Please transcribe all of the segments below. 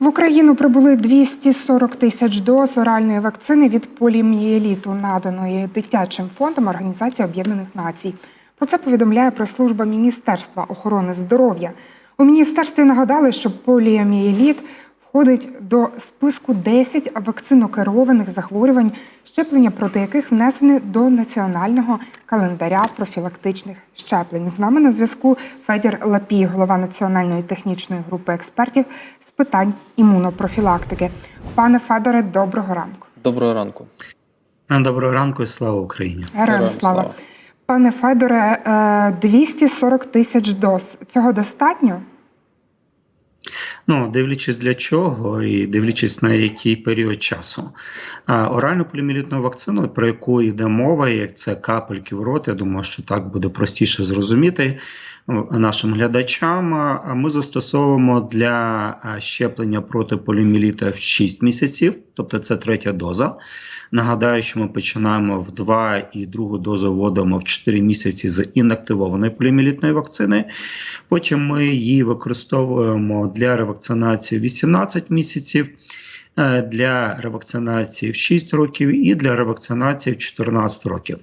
В Україну прибули 240 тисяч доз оральної вакцини від полімієліту, наданої дитячим фондом Організації Об'єднаних Націй. Про це повідомляє прес-служба Міністерства охорони здоров'я. У міністерстві нагадали, що поліомієліт входить до списку 10 вакцинокерованих захворювань, щеплення проти яких внесені до національного календаря профілактичних щеплень. З нами на зв'язку Федір Лапій, голова національної технічної групи експертів з питань імунопрофілактики. Пане Федоре, доброго ранку. Доброго ранку. Доброго ранку і слава Україні. Героям слава. слава. Пане Федоре, е, 240 тисяч доз. Цього достатньо? Ну, дивлячись для чого і дивлячись на який період часу. А, оральну полімілітну вакцину, про яку йде мова, як це капельки в рот, я думаю, що так буде простіше зрозуміти нашим глядачам. Ми застосовуємо для щеплення проти поліоміеліта в 6 місяців, тобто це третя доза. Нагадаю, що ми починаємо в 2 і другу дозу вводимо в 4 місяці з інактивованої поліоміелітної вакцини. Потім ми її використовуємо для ревакцинації 18 місяців, е, для ревакцинації в 6 років і для ревакцинації в 14 років.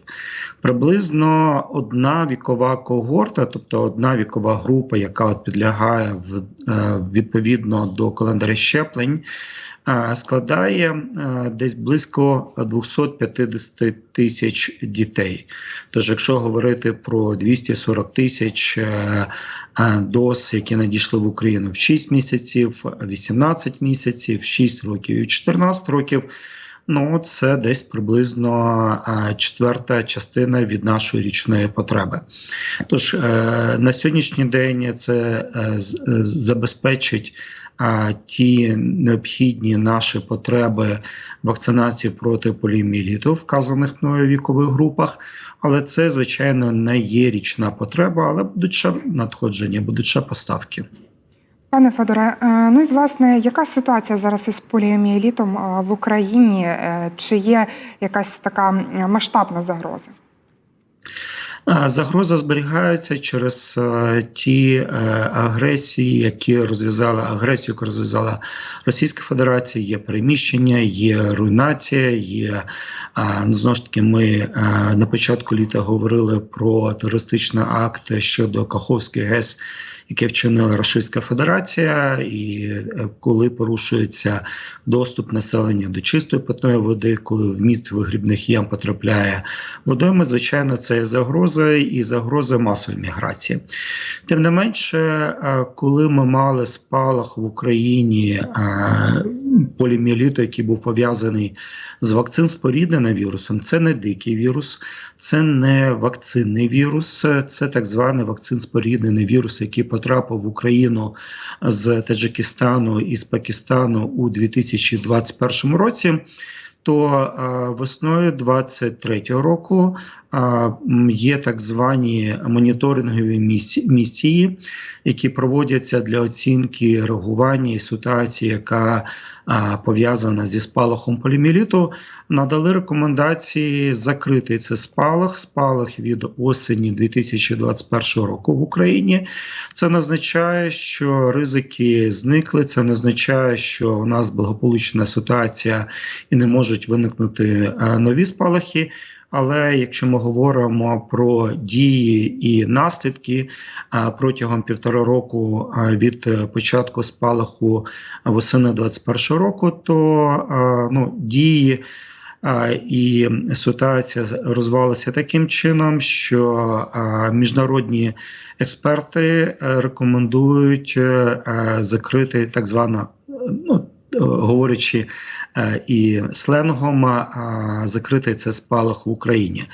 Приблизно одна вікова когорта, тобто одна вікова група, яка от підлягає в, е, відповідно до календаря щеплень. Складає е, десь близько 250 тисяч дітей. Тож, якщо говорити про 240 тисяч е, е, доз, які надійшли в Україну в 6 місяців, 18 місяців, 6 років і 14 років. Ну, це десь приблизно е, четверта частина від нашої річної потреби. Тож е, на сьогоднішній день це е, забезпечить ті необхідні наші потреби вакцинації проти поліоміеліту вказаних мною вікових групах. Але це, звичайно, не є річна потреба, але будуть ще надходження, будуть ще поставки. Пане Федоре, е, ну і власне, яка ситуація зараз із поліомієлітом е, в Україні? Е, Чи є якась така масштабна загроза? Загроза зберігається через е, ті е, агресії, які розв'язала агресію, яку розв'язала Російська Федерація. Є переміщення, є руйнація. Є ну знову ж таки. Ми е, на початку літа говорили про терористичний акт щодо Каховської ГЕС, яке вчинила Російська Федерація, і коли порушується доступ населення до чистої питної води, коли в міст вигрібних ям потрапляє водойми, звичайно, це є загроза і загроза масової міграції. Тим не менше, е, коли ми мали спалах в Україні е, поліміеліту, який був пов'язаний з вакцин спорідненим вірусом, це не дикий вірус, це не вакцинний вірус, це так званий вакцин споріднений вірус, який потрапив в Україну з Таджикистану і з Пакистану у 2021 році. То е, весною 23-го року е, є так звані моніторингові місії, які проводяться для оцінки реагування і ситуації, яка пов'язана зі спалахом поліміліту, надали рекомендації закрити цей спалах, спалах від осені 2021 року в Україні. Це не означає, що ризики зникли. Це не означає, що у нас благополучна ситуація і не можуть виникнути нові спалахи. Але якщо ми говоримо про дії і наслідки е, протягом півтора року е, від початку спалаху восени 2021 року, то е, ну, дії і ситуація розвивалася таким чином, що міжнародні експерти рекомендують закрити так звана, ну говорячи е, і сленгом, е, закрити цей спалах в Україні.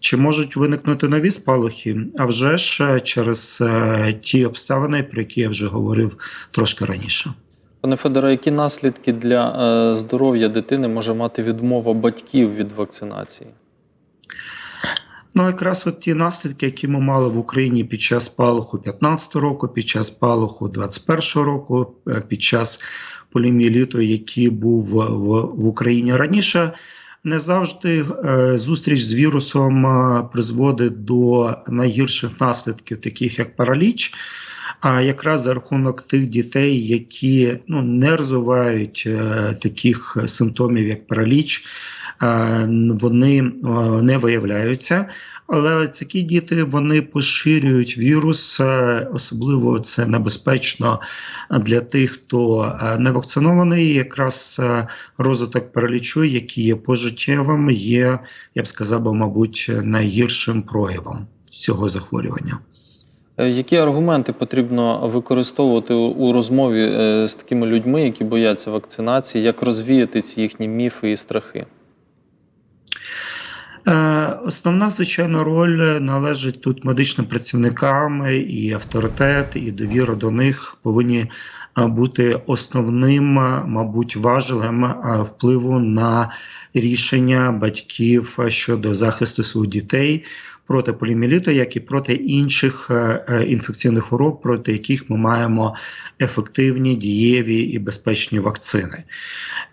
Чи можуть виникнути нові спалахи? А вже ж е, через е, ті обставини, про які я вже говорив трошки раніше. Пане Федоре, які наслідки для здоров'я дитини може мати відмова батьків від вакцинації? Ну, якраз от ті наслідки, які ми мали в Україні під час спалаху 15 року, під час спалаху 21 року, е, під час поліміеліту, який був в, в, Україні раніше, не завжди е, зустріч з вірусом е, призводить до найгірших наслідків, таких як параліч. А якраз за рахунок тих дітей, які ну не розвивають е, таких симптомів, як параліч, вони е, не виявляються. Але такі діти вони поширюють вірус, е, особливо це небезпечно для тих, хто е, не вакцинований. Якраз е, розвиток паралічу, який є пожиттєвим, є, я б сказав, мабуть, найгіршим проявом цього захворювання. Е, Які аргументи потрібно використовувати у- розмові е, з такими людьми, які бояться вакцинації, як розвіяти ці їхні міфи і страхи? Е, Основна звичайно роль належить тут медичним працівникам і авторитет, і довіра до них повинні бути основним, мабуть, е, впливу на рішення батьків щодо захисту своїх дітей проти поліомієліту, як і проти інших е, е, інфекційних хвороб, проти яких ми маємо ефективні, дієві і безпечні вакцини.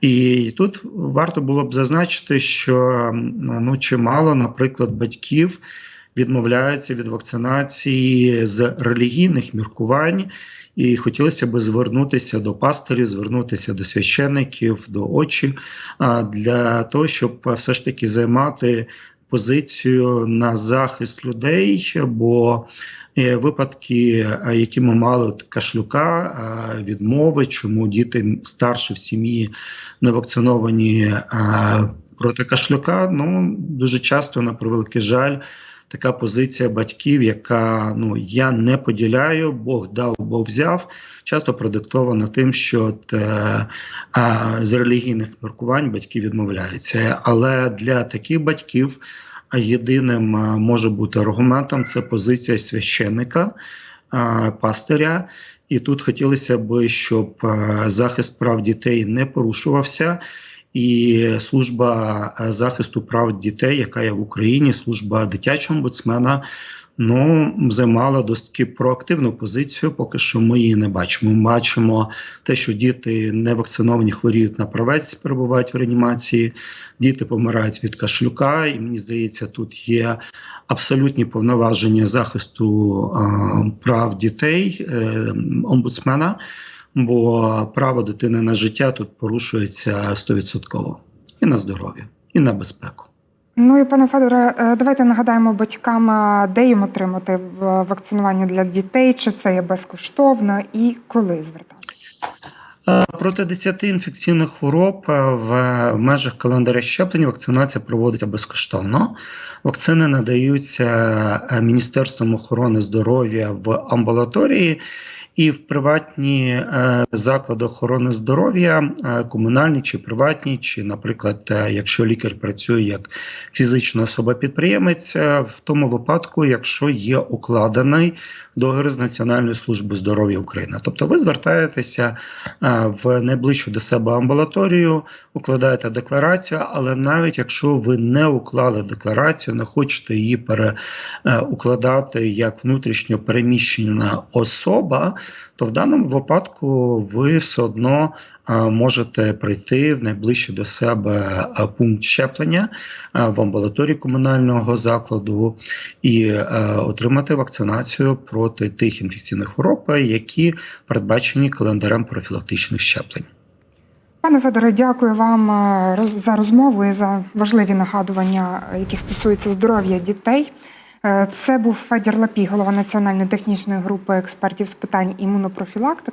І тут варто було б зазначити, що ну чимало, наприклад, батьків відмовляються від вакцинації з релігійних міркувань. І хотілося б звернутися до пастирів, звернутися до священиків, до очі для того, щоб все ж таки займати позицію на захист людей. Бо е, випадки, які ми мали от кашлюка, відмови, чому діти старші в сім'ї не вакциновані проти кашлюка, ну дуже часто, на превеликий жаль, така позиція батьків, яка ну я не поділяю, Бог дав, Бог взяв, часто продиктована тим, що от, е, а, з релігійних міркувань батьки відмовляються. Але для таких батьків єдиним може бути аргументом це позиція священника, а, пастиря. І тут хотілося б, щоб захист прав дітей не порушувався. І служба е, захисту прав дітей, яка є в Україні, служба дитячого омбудсмена, ну займала досить проактивну позицію. Поки що ми її не бачимо. Ми бачимо те, що діти не вакциновані хворіють на правець, перебувають в реанімації, діти помирають від кашлюка, і мені здається, тут є абсолютні повноваження захисту е, прав дітей е, омбудсмена. Бо право дитини на життя тут порушується 100% і на здоров'я, і на безпеку. Ну і пане Федоре, е, давайте нагадаємо батькам, де їм отримати вакцинування для дітей, чи це є безкоштовно і коли звертатися. Е, Проти 10 інфекційних хвороб е, в межах календаря щеплень вакцинація проводиться безкоштовно. Вакцини надаються Міністерством охорони здоров'я в амбулаторії і в приватні е, заклади охорони здоров'я, е, комунальні чи приватні, чи, наприклад, е, якщо лікар працює як фізична особа-підприємець, в тому випадку, якщо є укладений договір з Національною службою здоров'я України. Тобто ви звертаєтеся в найближчу до себе амбулаторію, укладаєте декларацію, але навіть якщо ви не уклали декларацію, не хочете її переукладати як внутрішньо переміщена особа, то в даному випадку ви все одно е, можете прийти в найближчий до себе е, пункт щеплення е, в амбулаторії комунального закладу і отримати вакцинацію проти тих інфекційних хвороб, які передбачені календарем профілактичних щеплень. Пане Федоре, дякую вам за розмову і за важливі нагадування, які стосуються здоров'я дітей. Е, Це був Федір Лапій, голова Національної технічної групи експертів з питань імунопрофілактики.